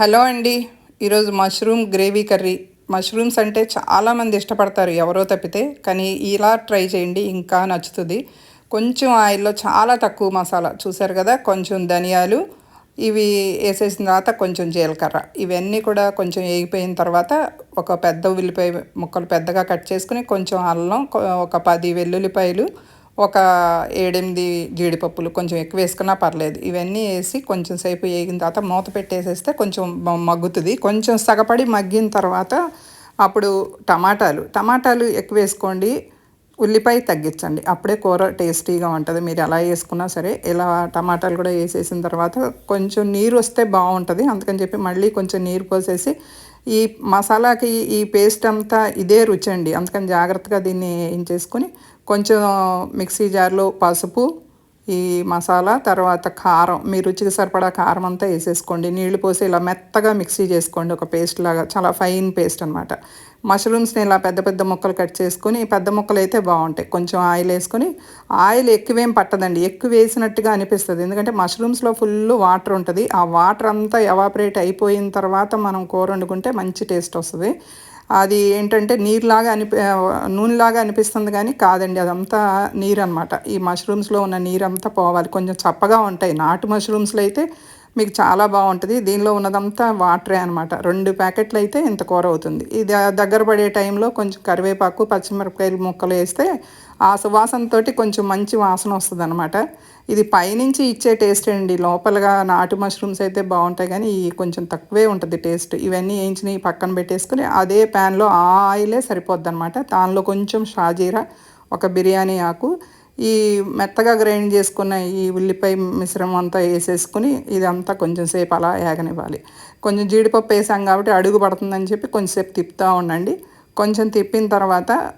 Hello అండి. ఈరోజు mushroom gravy curry. Mushrooms అంటే చాలామంది ఇష్టపడతారు ఎవరో తప్పితే కానీ ఇలా ట్రై చేయండి ఇంకా నచ్చుతుంది. కొంచెం ఆయిల్లో చాలా తక్కువ మసాలా. చూసారు కదా కొంచెం ధనియాలు ఇవి వేసేసిన తర్వాత కొంచెం జీలకర్ర. ఇవన్నీ కూడా కొంచెం వేగిపోయిన తర్వాత ఒక పెద్ద ఉల్లిపాయ ముక్కలు పెద్దగా కట్ చేసుకుని కొంచెం అల్లం ఒక పది వెల్లుల్లిపాయలు ఒక ఏడెనిమిది జీడిపప్పులు కొంచెం ఎక్కువ వేసుకున్నా పర్లేదు. ఇవన్నీ వేసి కొంచెం సేపు వేగిన తర్వాత మూత పెట్టేసేస్తే కొంచెం మగ్గుతుంది. కొంచెం సగపడి మగ్గిన తర్వాత అప్పుడు టమాటాలు. టమాటాలు ఎక్కువ వేసుకోండి. ఉల్లిపాయ తగ్గించండి. అప్పుడే కూర టేస్టీగా ఉంటుంది. మీరు ఎలా వేసుకున్నా సరే ఇలా టమాటాలు కూడా వేసేసిన తర్వాత కొంచెం నీరు వస్తే బాగుంటుంది. అందుకని చెప్పి మళ్ళీ కొంచెం నీరు పోసేసి ఈ మసాలాకి ఈ పేస్ట్ అంతా ఇదే రుచి అండి. అందుకని జాగ్రత్తగా దీన్ని ఏం చేసుకుని కొంచెం మిక్సీ జార్లో పసుపు ఈ మసాలా తర్వాత కారం మీ రుచికి సరిపడా కారం అంతా వేసేసుకోండి. నీళ్ళు పోసి ఇలా మెత్తగా మిక్సీ చేసుకోండి. ఒక పేస్ట్ లాగా చాలా ఫైన్ పేస్ట్ అనమాట మష్రూమ్స్ని ఇలా పెద్ద పెద్ద ముక్కలు కట్ చేసుకొని పెద్ద ముక్కలు అయితే బాగుంటాయి. కొంచెం ఆయిల్ వేసుకొని ఆయిల్ ఎక్కువేం పట్టదండి. ఎక్కువ వేసినట్టుగా అనిపిస్తుంది. ఎందుకంటే మష్రూమ్స్లో ఫుల్ వాటర్ ఉంటుంది. ఆ వాటర్ అంతా ఎవాపరేట్ అయిపోయిన తర్వాత మనం కూర వండుకుంటే మంచి టేస్ట్ వస్తుంది. అది ఏంటంటే నీరులాగా అనిపి నూనెలాగా అనిపిస్తుంది కానీ కాదండి అదంతా నీరు అనమాట ఈ మష్రూమ్స్లో ఉన్న నీరు అంతా పోవాలి. కొంచెం చప్పగా ఉంటాయి. నాటు మష్రూమ్స్లో అయితే మీకు చాలా బాగుంటుంది. దీనిలో ఉన్నదంతా వాటరే అనమాట రెండు ప్యాకెట్లు అయితే ఇంత కూర అవుతుంది. ఇది దగ్గర పడే టైంలో కొంచెం కరివేపాకు పచ్చిమిరపకాయలు ముక్కలు వేస్తే ఆ సువాసనతో కొంచెం మంచి వాసన వస్తుంది అనమాట ఇది పైనుంచి ఇచ్చే టేస్ట్ అండి. లోపలగా నాటు మష్రూమ్స్ అయితే బాగుంటాయి కానీ ఈ కొంచెం తక్కువే ఉంటుంది టేస్ట్. ఇవన్నీ వేయించినవి పక్కన పెట్టేసుకుని అదే ప్యాన్లో ఆ ఆయిలే సరిపోద్ది అనమాట దానిలో కొంచెం షాజీరా ఒక బిర్యానీ ఆకు ఈ మెత్తగా గ్రైండ్ చేసుకున్న ఈ ఉల్లిపాయ మిశ్రమం అంతా వేసేసుకుని ఇదంతా కొంచెం సేపు అలా ఏగనివ్వాలి. కొంచెం జీడిపప్పు వేసాం కాబట్టి అడుగు పడుతుందని చెప్పి కొంచెంసేపు తిప్పుతూ ఉండండి. కొంచెం తిప్పిన తర్వాత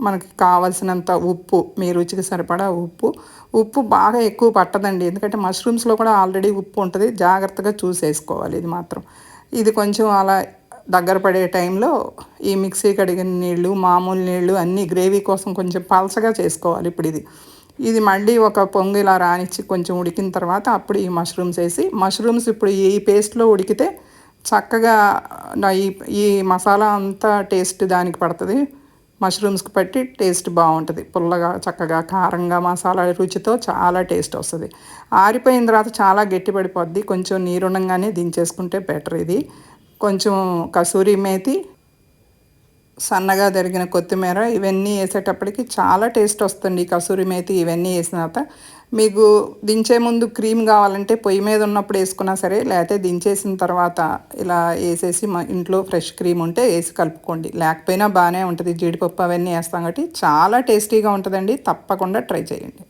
మనకి కావలసినంత ఉప్పు మీ రుచికి సరిపడా ఉప్పు. ఉప్పు బాగా ఎక్కువ పట్టదండి. ఎందుకంటే మష్రూమ్స్లో కూడా ఆల్రెడీ ఉప్పు ఉంటుంది. జాగ్రత్తగా చూసేసుకోవాలి ఇది మాత్రం. ఇది కొంచెం అలా దగ్గర పడే టైంలో ఈ మిక్సీ కడిగిన నీళ్ళు మామూలు నీళ్ళు అన్నీ గ్రేవీ కోసం కొంచెం పలసగా చేసుకోవాలి ఇప్పుడు ఇది. ఇది మళ్ళీ ఒక పొంగు ఇలా రానిచ్చి కొంచెం ఉడికిన తర్వాత అప్పుడు ఈ మష్రూమ్స్ వేసి మష్రూమ్స్ ఇప్పుడు ఈ పేస్ట్లో ఉడికితే చక్కగా ఈ ఈ మసాలా అంతా టేస్ట్ దానికి పడుతుంది. మష్రూమ్స్కి పట్టి టేస్ట్ బాగుంటుంది. పుల్లగా చక్కగా కారంగా మసాలా రుచితో చాలా టేస్ట్ వస్తుంది. ఆరిపోయిన తర్వాత చాలా గట్టిపడిపోద్ది. కొంచెం నీరుండగానే దించేసుకుంటే బెటర్ ఇది. కొంచెం కసూరి మేతి సన్నగా జరిగిన కొత్తిమీర ఇవన్నీ వేసేటప్పటికి చాలా టేస్ట్ వస్తుంది కసూరి మేతి ఇవన్నీ వేసిన తర్వాత. మీకు దించే ముందు క్రీమ్ కావాలంటే పొయ్యి మీద ఉన్నప్పుడు వేసుకున్నా సరే లేకపోతే దించేసిన తర్వాత ఇలా వేసేసి మా ఇంట్లో ఫ్రెష్ క్రీమ్ ఉంటే వేసి కలుపుకోండి. లేకపోయినా బాగానే ఉంటుంది. జీడిపప్పు అవన్నీ వేస్తాం కాబట్టి చాలా టేస్టీగా ఉంటుందండి. తప్పకుండా ట్రై చేయండి.